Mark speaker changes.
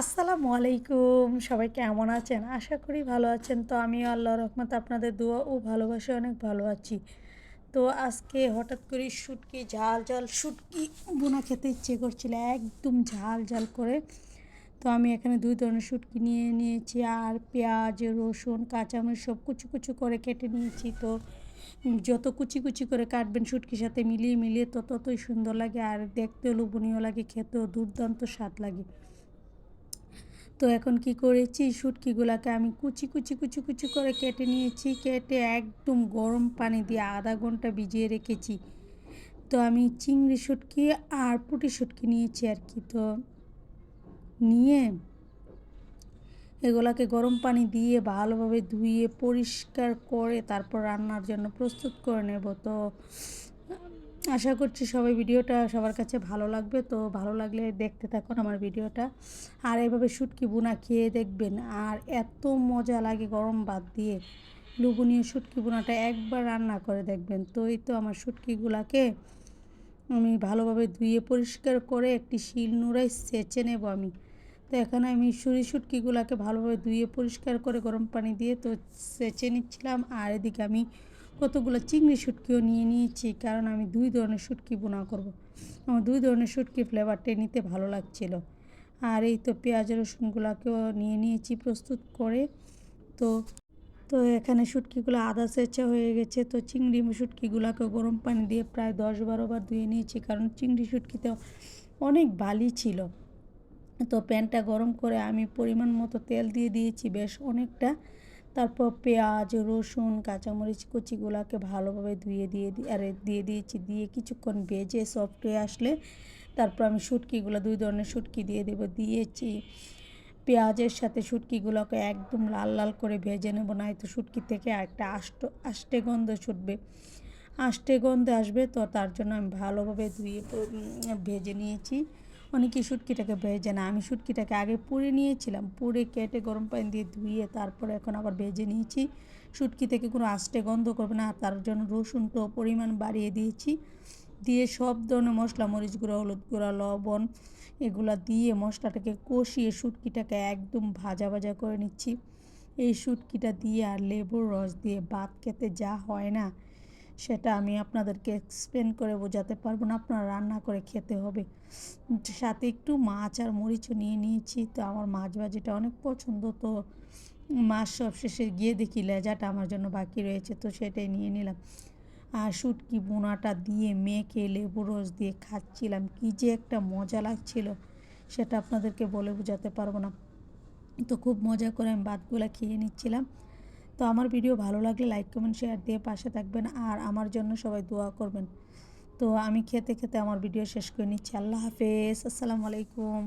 Speaker 1: আসসালামু আলাইকুম। সবাই কেমন আছেন? আশা করি ভালো আছেন। তো আমি আল্লাহ রহমত আপনাদের দোয়া ও ভালোবাসে অনেক ভালো আছি। তো আজকে হঠাৎ করে শুটকি, ঝাল ঝাল, শুটকি বোনা খেতে ইচ্ছে করছিল, একদম ঝাল ঝাল করে। তো আমি এখানে দুই ধরনের শুটকি নিয়ে নিয়েছি। আর পেঁয়াজ, রসুন, কাঁচামরিচ সব কুচু কুচু করে কেটে নিয়েছি। তো যত কুচি কুচি করে কাটবেন শুটকির সাথে মিলিয়ে মিলিয়ে তত ততই সুন্দর লাগে। আর দেখতেও লোভনীয় লাগে, খেতেও দুর্দান্ত স্বাদ লাগে। তো এখন কি করেছি? শুটকিগুলোকে আমি কুচি কুচি কুচি কুচি করে কেটে নিয়েছি। কেটে একদম গরম পানি দিয়ে আধা ঘণ্টা ভিজিয়ে রেখেছি। তো আমি চিংড়ি শুটকি আর পুটি শুটকি নিয়েছি আর কি। তো নিয়ে এগুলাকে গরম পানি দিয়ে ভালোভাবে ধুয়ে পরিষ্কার করে তারপর রান্নার জন্য প্রস্তুত করে নেব। তো আশা করছি সবাই ভিডিওটা সবার কাছে ভালো লাগবে। তো ভালো লাগলে দেখতে থাকুন আমার ভিডিওটা। আর এভাবে শুটকি বোনা খেয়ে দেখবেন। আর এত মজা লাগে গরম বাদ দিয়ে। লুবনীয় শুটকি বোনাটা একবার রান্না করে দেখবেন। তো এই তো আমার শুটকিগুলাকে আমি ভালোভাবে ধুয়ে পরিষ্কার করে একটি শিল নোড়ায় সেচে নেব আমি। তো এখানে আমি সুরি শুটকিগুলাকে ভালোভাবে ধুয়ে পরিষ্কার করে গরম পানি দিয়ে তো সেচে নিচ্ছিলাম। আর এদিকে আমি কতগুলো চিংড়ি শুটকিও নিয়ে নিয়েছি, কারণ আমি দুই ধরনের শুটকি বোনা করব। আমার দুই ধরনের শুটকি ফ্লেভারটা নিতে ভালো লাগছিল। আর এই তো পেঁয়াজ, রসুনগুলোকেও নিয়ে নিয়েছি প্রস্তুত করে। তো তো এখানে শুটকিগুলো আদা সেচা হয়ে গেছে। তো চিংড়ি শুটকিগুলোকে গরম পানি দিয়ে প্রায় দশ বারো বার ধুয়ে নিয়েছি, কারণ চিংড়ি শুটকিতে অনেক বালি ছিল। তো প্যানটা গরম করে আমি পরিমাণ মতো তেল দিয়ে দিয়েছি, বেশ অনেকটা। তারপর পেঁয়াজ, রসুন, কাঁচামরিচ, কুচিগুলোকে ভালোভাবে ধুয়ে দিয়ে আরে দিয়ে দিয়েছি। দিয়ে কিছুক্ষণ ভেজে সফট হয়ে আসলে তারপর আমি শুটকিগুলো, দুই ধরনের শুটকি দিয়ে দেবো। দিয়েছি পেঁয়াজের সাথে শুটকিগুলোকে একদম লাল লাল করে ভেজে নেব না হয়তো শুটকি থেকে একটা আষ্ট আষ্টে গন্ধ ছুটবে। আষ্টে গন্ধ আসবে তো তার জন্য আমি ভালোভাবে ধুয়ে ভেজে নিয়েছি। অনেকে শুটকিটাকে ভেজে না, আমি শুটকিটাকে আগে পুড়ে নিয়েছিলাম, পুড়ে কেটে গরম পানি দিয়ে ধুয়ে তারপরে এখন আবার ভেজে নিয়েছি। শুটকি থেকে কোনো আষ্টে গন্ধ করবে না, তার জন্য রসুনটাও পরিমাণ বাড়িয়ে দিয়েছি। দিয়ে সব ধরনের মশলা, মরিচ গুঁড়া, হলুদ গুঁড়া, লবণ এগুলো দিয়ে মশলাটাকে কষিয়ে শুটকিটাকে একদম ভাজা ভাজা করে নিচ্ছি। এই শুটকিটা দিয়ে আর লেবুর রস দিয়ে ভাত খেতে যা হয় না। সেটা আমি আপনাদেরকে এক্সপ্লেন করে বোঝাতে পারব না। আপনারা রান্না করে খেতে হবে। সাথে একটু মাছ আর মরিচও নিয়ে নিয়েছি। তো আমার মাছ ভাজিটা অনেক পছন্দ। তো মাছ সব শেষে গিয়ে দেখি লেজাটা আমার জন্য বাকি রয়েছে। তো সেটাই নিয়ে নিলাম। আর শুটকি বোনাটা দিয়ে মেখে লেবু রস দিয়ে খাচ্ছিলাম। কী যে একটা মজা লাগছিল। সেটা আপনাদেরকে বলে বোঝাতে পারব না। তো খুব মজা করে আমি ভাতগুলো খেয়ে নিচ্ছিলাম। তো আমার ভিডিও ভালো লাগলে লাইক কমেন্ট শেয়ার দিয়ে পাশে থাকবেন আর আমার জন্য সবাই দোয়া করবেন। তো আমি খেতে খেতে আমার ভিডিও শেষ করে নিচ্ছি। আল্লাহ হাফেজ। আসসালামু আলাইকুম।